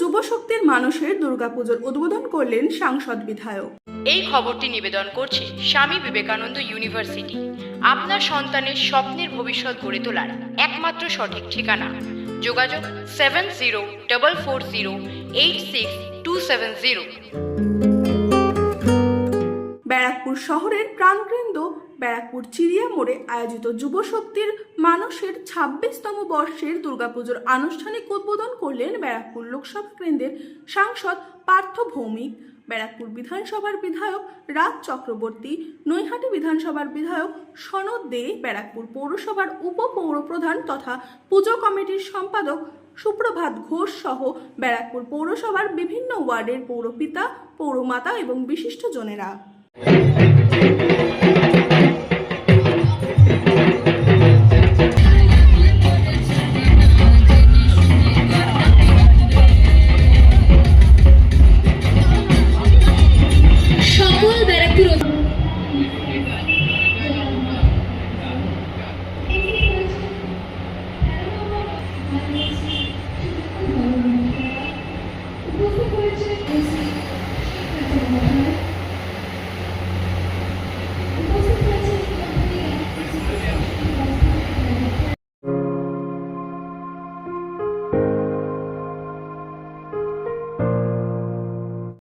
যুব শক্তির মানুষের দুর্গাপুজোর উদ্বোধন করলেন সাংসদ বিধায়ক। এই খবরটি নিবেদন করছে স্বামী বিবেকানন্দ ইউনিভার্সিটি। আপনার সন্তানের স্বপ্নের ভবিষ্যৎ গড়ে তোলার একমাত্র সঠিক ঠিকানা। যোগাযোগ seven zero double four zero eight six two seven zero Barrackpore শহরের প্রাণকেন্দ্র, ব্যারাকপুর চিড়িয়া মোড়ে আয়োজিত যুব শক্তির মানুষের ছাব্বিশতম বর্ষের দুর্গাপুজোর আনুষ্ঠানিক উদ্বোধন করলেন ব্যারাকপুর লোকসভা কেন্দ্রের সাংসদ পার্থ ভৌমিক, ব্যারাকপুর বিধানসভার বিধায়ক রাজ চক্রবর্তী, নৈহাটি বিধানসভার বিধায়ক সনদ দে, ব্যারাকপুর পৌরসভার উপপৌরপ্রধান তথা পুজো কমিটির সম্পাদক সুপ্রভাত ঘোষ সহ ব্যারাকপুর পৌরসভার বিভিন্ন ওয়ার্ডের পৌরপিতা, পৌরমাতা এবং বিশিষ্টজনেরা Thank you.